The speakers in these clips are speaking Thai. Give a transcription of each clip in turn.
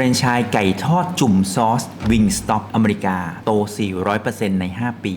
รนไชส์ไก่ทอดจุ่มซอสวิงสต็อกอเมริกา โต 400%ใน 5 ปี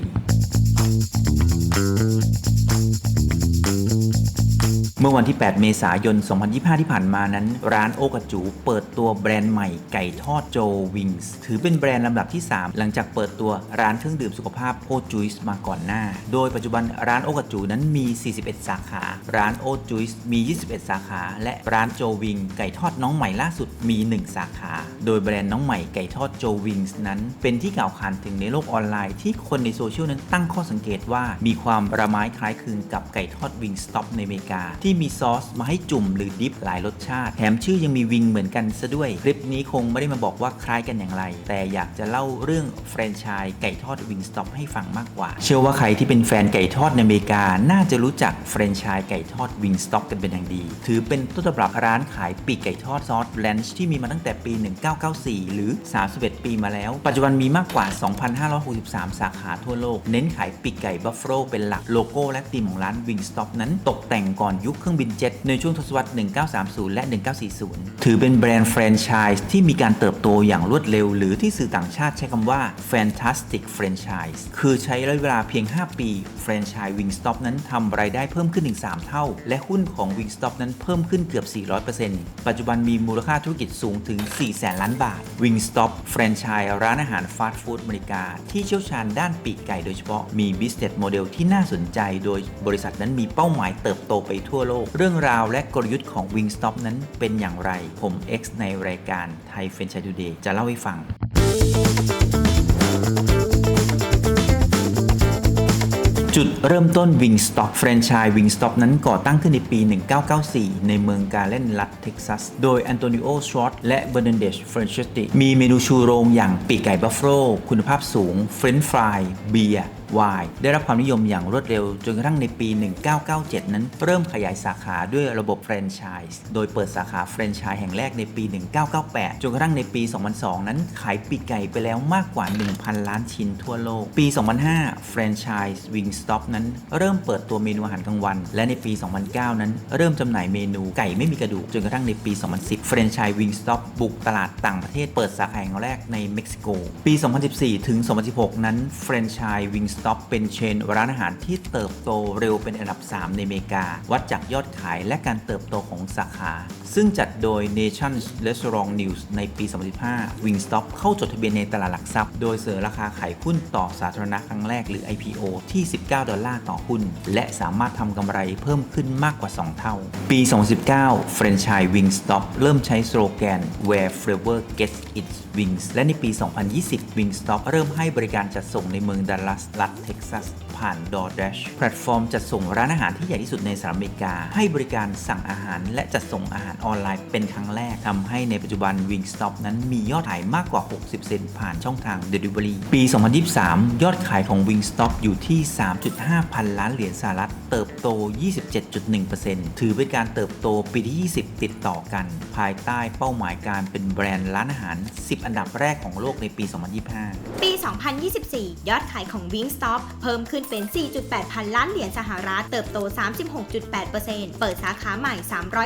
เมื่อวันที่ 8 เมษายน 2025 ที่ผ่านมานั้น ร้านโอกระจู เปิดตัวแบรนด์ใหม่ไก่ทอดโจวิงส์ถือเป็นแบรนด์ลำดับที่ 3 หลังจากเปิดตัวร้านเครื่องดื่มสุขภาพโอจุยส์มาก่อนหน้า โดยปัจจุบันร้านโอกระจูนั้นมี 41 สาขา ร้านโอจุยส์มี 21 สาขา และร้านโจวิงไก่ทอดน้องใหม่ล่าสุดมี 1 สาขา โดยแบรนด์น้องใหม่ไก่ทอดโจวิงส์นั้น เป็นที่กล่าวขานถึงในโลกออนไลน์ที่คนในโซเชียลนั้นตั้งข้อสังเกตว่ามีความระไม้คล้ายคลึงกับไก่ทอดวิงสต็อปในอเมริกาที่ที่มีซอสมาให้จุ่มหรือดิฟหลายรสชาติ แถมชื่อยังมีวิงเหมือนกันซะด้วย คลิปนี้คงไม่ได้มาบอกว่าคล้ายกันอย่างไร แต่อยากจะเล่าเรื่องแฟรนไชส์ไก่ทอดวิงสต็อปให้ฟังมากกว่า เชื่อว่าใครที่เป็นแฟนไก่ทอดในอเมริกา น่าจะรู้จักแฟรนไชส์ไก่ทอดวิงสต็อปกันเป็นอย่างดี ถือเป็นต้นตำรับร้านขายปีกไก่ทอดซอสแลนช์ที่มีมาตั้งแต่ปี 1994 หรือ 31 ปีมาแล้ว ปัจจุบันมีมากกว่า 2,563 สาขาทั่วโลก เน้นขายปีกไก่บัฟเฟโลเป็นหลัก โลโก้และธีมของร้าน Wingstop นั้นตกแต่งก่อนยุคเครื่องบินเจ็ตในช่วงทศวรรษ 1930 และ 1940 ถือเป็นแบรนด์แฟรนไชส์ที่มีการเติบโตอย่างรวดเร็ว หรือที่สื่อต่างชาติใช้คำว่า Fantastic Franchise คือใช้ระยะเวลาเพียง 5 ปีแฟรนไชส์ Wingstop นั้นทำรายได้เพิ่มขึ้นถึง 3 เท่า และหุ้นของ Wingstop นั้นเพิ่มขึ้นเกือบ 400%ปัจจุบันมีมูลค่าธุรกิจสูงถึง 4 แสนล้านบาท Wingstop แฟรนไชส์ร้านอาหารฟาสต์ฟู้ดอเมริกา ที่เชี่ยวชาญด้านปีกไก่โดยเฉพาะมี business model ที่น่าสนใจ โดยบริษัทนั้นมีเป้าหมายเติบโตไปทั่วโลก เรื่องราวและกลยุทธ์ของ Wingstop นั้นเป็นอย่างไร ผม X ในรายการไทยเฟรนช์ช e ทูเดย์จะเล่าให้ฟังจุดเริ่มต้น Wingstop แฟรนไชส์ Wingstop นั้นก่อตั้งขึ้นในปี 1994 ในเมืองกาเลนรัฐเท็กซัส โดย Antonio Schwartz และ Bernadette f r a n c h e t t i มีเมนูชูโรงอย่างปีกไก่บัฟเฟคุณภาพสูง เฟรนช์ฟราย เบียร์ วได้รับความนิยมอย่างรวดเร็ว จนกระทั่งในปี 1997 นั้น เริ่มขยายสาขาด้วยระบบแฟรนไชส์โดยเปิดสาขาแฟรนไชส์แห่งแรกในปี 1998 จนกระทั่งในปี 2002 นั้นขายปีกไก่ไปแล้วมากกว่า 1,000 ล้านชิ้นทั่วโลก ปี 2005 แฟรนไชส์ Wingstop นั้นเริ่มเปิดตัวเมนูอาหารกลางวัน และในปี 2009 นั้น เริ่มจำหน่ายเมนูไก่ไม่มีกระดูก จนกระทั่งในปี 2010 แฟรนไชส์ Wingstop บุกตลาดต่างประเทศเปิดสาขาแห่งแรกในเม็กซิโก ปี 2014 ถึง 2016 นั้นแฟรนไชส์ Wingstop เป็นเชนร้านอาหารที่เติบโตเร็วเป็นอันดับ 3 ในอเมริกา วัดจากยอดขายและการเติบโตของสาขาซึ่งจัดโดย nation Restaurant News ในปี 2015 Wingstop เข้าจดทะเบียนในตลาดหลักทรัพย์ โดยเสนอราคาขายหุ้นต่อสาธารณะครั้งแรกหรือ IPO ที่ 19 ดอลลาร์ต่อหุ้น และสามารถทำกำไรเพิ่มขึ้นมากกว่า 2 เท่า ปี 2019 แฟรนไชส์ Wingstop เริ่มใช้สโลแกน Where Flavor Gets Its Wings และในปี 2020 Wingstop เริ่มให้บริการจัดส่งในเมืองดัลลัสรัฐเท็กซัส ผ่าน DoorDash แพลตฟอร์มจัดส่งร้านอาหารที่ใหญ่ที่สุดในสหรัฐอเมริกา ให้บริการสั่งอาหาร และจัดส่งอาหารออนไลน์เป็นครั้งแรกทำให้ในปัจจุบัน Wingstop นั้นมียอดขายมากกว่า 60เซนผ่านช่องทาง Delivery ปี 2023 ยอดขายของ Wingstop อยู่ที่ 3.5 พันล้านเหรียญสหรัฐ เติบโต 27.1%ถือเป็นการเติบโตปีที่ 20 ติดต่อกัน ภายใต้เป้าหมายการเป็นแบรนด์ร้านอาหาร 10 อันดับแรกของโลกในปี 2025 ปี 2024 ยอดขายของ Wingstop เพิ่มขึ้นเป็น 4.8 พันล้านเหรียญสหรัฐ เติบโต 36.8%เปิดสาขาใหม่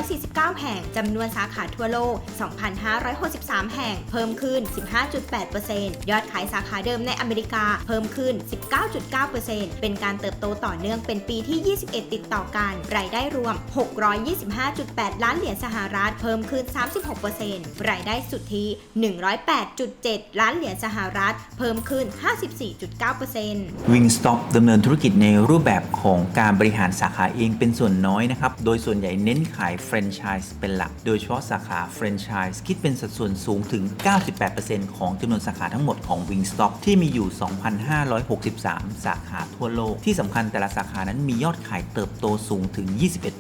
349 แห่ง จำนวนสาขาทั่วโลก 2,563 แห่ง เพิ่มขึ้น 15.8%ยอดขายสาขาเดิมในอเมริกา เพิ่มขึ้น 19.9%เป็นการเติบโตต่อเนื่องเป็นปีที่ 21 ติดต่อกัน รายได้รวม 625.8 ล้านเหรียญสหรัฐ เพิ่มขึ้น 36%รายได้สุทธิ 108.7 ล้านเหรียญสหรัฐ เพิ่มขึ้น 54.9% Wingstop ดำเนินนินธุรกิจในรูปแบบของการบริหารสาขาเองเป็นส่วนน้อยนะครับ โดยส่วนใหญ่เน้นขายแฟรนไชส์เป็นหลัก โดยเฉพาะสาขาแฟรนไชส์คิดเป็นสัดส่วนสูงถึง 98%ของจำนวนสาขาทั้งหมดของ Wingstop ที่มีอยู่ 2,563 สาขาทั่วโลก ที่สำคัญแต่ละสาขานั้นมียอดขายเติบโตสูงถึง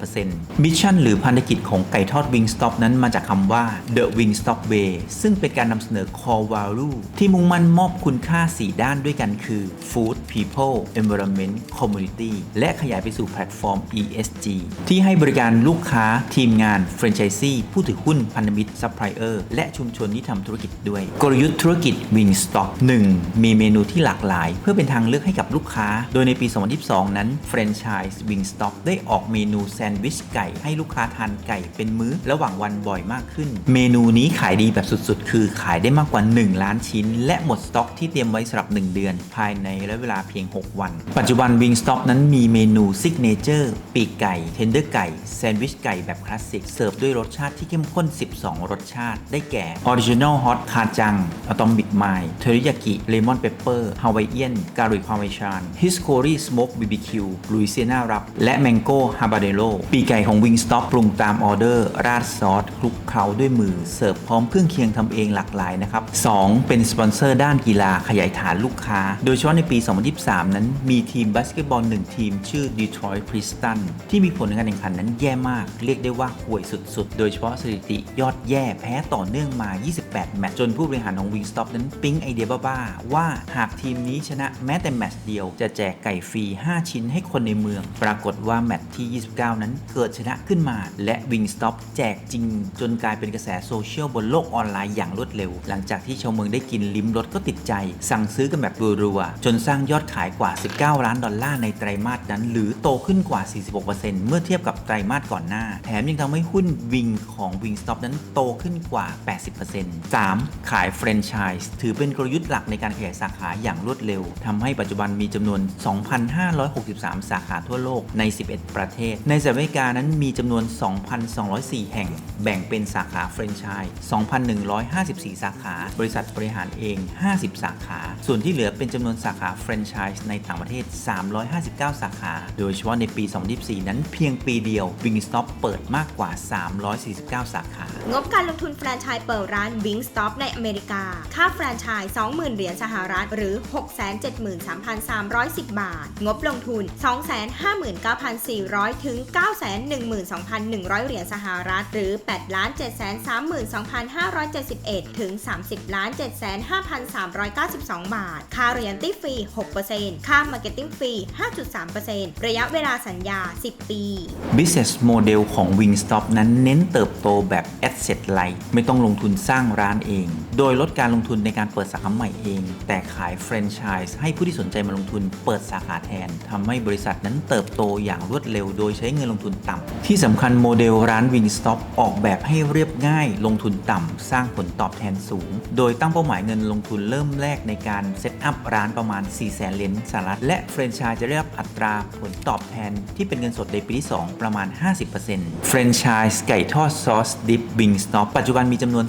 21%มิชชั่นหรือภารกิจของไก่ทอด Wingstop นั้นมาจากคำว่า The Wingstop Way ซึ่งเป็นการนำเสนอ core value ที่มุ่งมั่นมอบคุณค่า 4 ด้านด้วยกันคือ Food People Environment Environment Community และขยายไปสู่แพลตฟอร์ม ESG ที่ให้บริการลูกค้าทีมงานแฟรนไชส์ผู้ถือหุ้นพันธมิตรซัพพลายเออร์และชุมชนที่ทำธุรกิจด้วย กลยุทธ์ธุรกิจ Wingstop 1. มีเมนูที่หลากหลาย เพื่อเป็นทางเลือกให้กับลูกค้า โดยในปี 2022 นั้นแฟรนไชส์ Wingstop ได้ออกเมนูแซนด์วิชไก่ให้ลูกค้าทานไก่เป็นมื้อระหว่างวันบ่อยมากขึ้น เมนูนี้ขายดีแบบสุดๆ คือขายได้มากกว่า 1 ล้านชิ้น และหมดสต็อกที่เตรียมไว้สำหรับ 1 เดือน ภายในระยะเวลาเพียง 6 วันปัจจุบัน Wingstop นั้นมีเมนูซิกเนเจอร์ปีกไก่ เทนเดอร์ไก่ แซนด์วิชไก่แบบคลาสสิก เสิร์ฟด้วยรสชาติที่เข้มข้น 12 รสชาติ ได้แก่ Original Hot คาจังอะตอมบิ m ไมล์เทอริยากิเลมอนเปปเปอร์ฮาวายเอียนการุยพาเมชานฮิสโครีสโมกบีบีคิวลุยเซียนารับและแมงโก้ฮาบาเดโ o ปีกไก่ของ Wingstop ปรุงตามออเดอร์ ราดซอสคลุกเคล้าด้วยมือเสิร์ฟพร้อมเครื่องเคียงทำเองหลากหลายนะครับ 2. เป็นสปอนเซอร์ด้านกีฬาขยายฐานลูกค้า โดยเฉพาะในปี 2023 นั้นมีทีมบาสเกตบอลหนึ่งทีมชื่อ Detroit Pistons ที่มีผลการแข่งขันนั้นแย่มาก เรียกได้ว่าห่วยสุดๆ โดยเฉพาะสถิติยอดแย่แพ้ต่อเนื่องมา 28 แมตช์จนผู้บริหารของ Wingstop นั้นปิ๊งไอเดียบ้าๆ ว่าหากทีมนี้ชนะแม้แต่แมตช์เดียว จะแจกไก่ฟรี 5 ชิ้นให้คนในเมือง ปรากฏว่าแมตช์ที่ 29 นั้นเกิดชนะขึ้นมา และ Wingstop แจกจริง จนกลายเป็นกระแสโซเชียลบนโลกออนไลน์อย่างรวดเร็ว หลังจากที่ชาวเมืองได้กินลิ้มรสก็ติดใจ สั่งซื้อกันแบบรัวๆจนสร้างยอดขายกว่า 19 9 ล้านดอลลาร์ในไตรมาสนั้น หรือโตขึ้นกว่า 46%เมื่อเทียบกับไตรมาสก่อนหน้า แถมยังทำให้หุ้นวิงของ Wingstop นั้นโตขึ้นกว่า 80% 3. ขายแฟรนไชส์ถือเป็นกลยุทธ์หลักในการขยายสาขาอย่างรวดเร็วทำให้ปัจจุบันมีจำนวน 2,563 สาขาทั่วโลกใน 11 ประเทศ ในสหรัฐอเมริกานั้นมีจำนวน 2,204 แห่ง แบ่งเป็นสาขาแฟรนไชส์2,154 สาขา บริษัทบริหารเอง 50 สาขา ส่วนที่เหลือเป็นจำนวนสาขาแฟรนไชส์ในต่างประเทศ359 สาขา โดยเฉพาะในปี 2024 นั้นเพียงปีเดียว Wingstop เปิดมากกว่า 349 สาขา งบการลงทุนแฟรนไชส์เปิดร้าน Wingstop ในอเมริกา ค่าแฟรนไชส์ 20,000 เหรียญสหรัฐหรือ 673,310 บาท งบลงทุน 259,400 ถึง 912,100 เหรียญสหรัฐ หรือ 8,732,571 ถึง 30,75,392 บาท ค่าเรียนตี้ฟรี 6%ค่ามาร์เก็ตติ้งฟรี 5.3%ระยะเวลาสัญญา 10 ปี Business Model ของ Wingstop นั้นเน้นเติบโตแบบ Asset Light ไม่ต้องลงทุนสร้างร้านเอง โดยลดการลงทุนในการเปิดสาขาใหม่เอง แต่ขายแฟรนไชส์ให้ผู้ที่สนใจมาลงทุนเปิดสาขาแทนทำให้บริษัทนั้นเติบโตอย่างรวดเร็ว โดยใช้เงินลงทุนต่ำที่สำคัญโมเดลร้าน Wingstop ออกแบบให้เรียบง่าย ลงทุนต่ำสร้างผลตอบแทนสูง โดยตั้งเป้าหมายเงินลงทุนเริ่มแรกในการเซตอัพร้านประมาณ4แสนเหรียญสหรัฐและแฟรนไชส์จะได้รับอัตราผลตอบแทนที่เป็นเงินสดในปีที่ 2 ประมาณ 50%แฟรนไชส์ไก่ทอดซอสดิปวิงสต็อปปัจจุบันมีจำนวน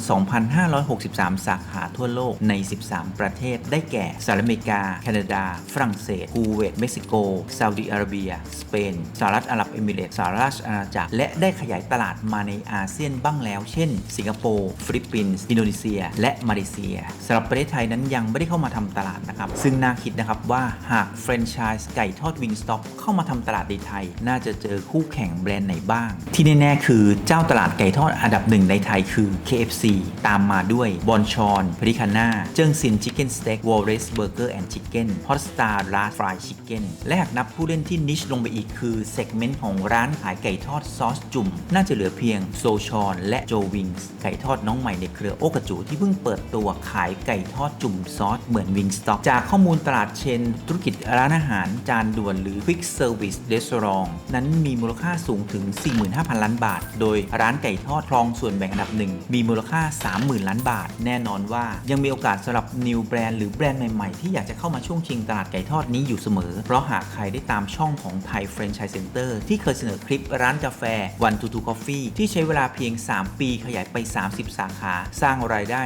2,563 สาขาทั่วโลกใน 13 ประเทศ ได้แก่สหรัฐอเมริกา แคนาดา ฝรั่งเศสคูเวต เม็กซิโก ซาอุดิอาระเบีย สเปน สหรัฐอาหรับเอมิเรตส์สหราชอาณาจักร และได้ขยายตลาดมาในอาเซียนบ้างแล้ว เช่น สิงคโปร์ ฟิลิปปินส์ อินโดนีเซีย และมาเลเซียสำหรับประเทศไทยนั้นยังไม่ได้เข้ามาทำตลาดนะครับ ซึ่งน่าคิดนะครับว่าหากแฟรรนไชส์ไก่ทอดวิงสต็อปเข้ามาทำตลาดในไทย น่าจะเจอคู่แข่งแบรนด์ไหนบ้าง ที่แน่ๆคือเจ้าตลาดไก่ทอดอันดับหนึ่งในไทยคือ KFC ตามมาด้วยบอนชอนพริคาน่าเจิ้งซินชิคเก้นสเต็กวอลเรสเบอร์เกอร์แอนด์ชิคเก้นฮอตสตาร์ลาฟรายชิคเก้นและหากนับผู้เล่นที่นิชลงไปอีกคือเซกเมนต์ของร้านขายไก่ทอดซอสจุ่ม น่าจะเหลือเพียงโซชอนและโจวิงส์ไก่ทอดน้องใหม่ในเครือโอกระจูที่เพิ่งเปิดตัวขายไก่ทอดจุ่มซอสเหมือนวิงสต็อกจากข้อมูลตลาดเชนธุรกิจรานอาหารจานด่วนหรือ Quick Service Restaurant นั้นมีมูลค่าสูงถึง 45,000 ล้านบาท โดยร้านไก่ทอดครองส่วนแบ่งอันดับหนึ่งมีมูลค่า 30,000 ล้านบาท แน่นอนว่ายังมีโอกาสสำหรับ New Brand หรือแบรนด์ใหม่ ๆ ที่อยากจะเข้ามาช่วงชิงตลาดไก่ทอดนี้อยู่เสมอ เพราะหากใครได้ตามช่องของไทย Franchise Center ที่เคยเสนอคลิปร้านกาแฟ One to Two Coffee ที่ใช้เวลาเพียง 3 ปีขยายไป 30 สาขา สร้างรายได้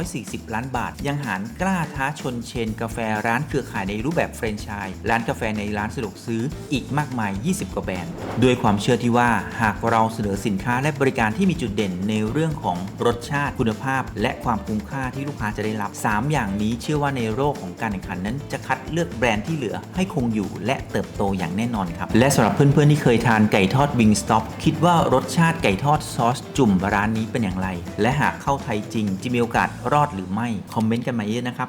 140 ล้านบาท ยังหารกล้าท้าชนเชนกาแฟร้านเครือข่ายในรูปแบบแฟรนไชส์ร้านกาแฟในร้านสะดวกซื้ออีกมากมาย 20 กว่าแบรนด์ด้วยความเชื่อที่ว่าหากเราเสนอสินค้าและบริการที่มีจุดเด่นในเรื่องของรสชาติคุณภาพ และความคุ้มค่าที่ลูกค้าจะได้รับ 3 อย่างนี้เชื่อว่าในโลกของการแข่งขันนั้น จะคัดเลือกแบรนด์ที่เหลือให้คงอยู่และเติบโตอย่างแน่นอนครับ และสำหรับเพื่อนๆที่เคยทานไก่ทอดวิงสต็อปคิดว่ารสชาติไก่ทอดซอสจุ่มร้านนี้เป็นอย่างไร และหากเข้าไทยจริงจะมีโอกาสรอดหรือไม่คอมเมนต์กันมาเยอะนะครับ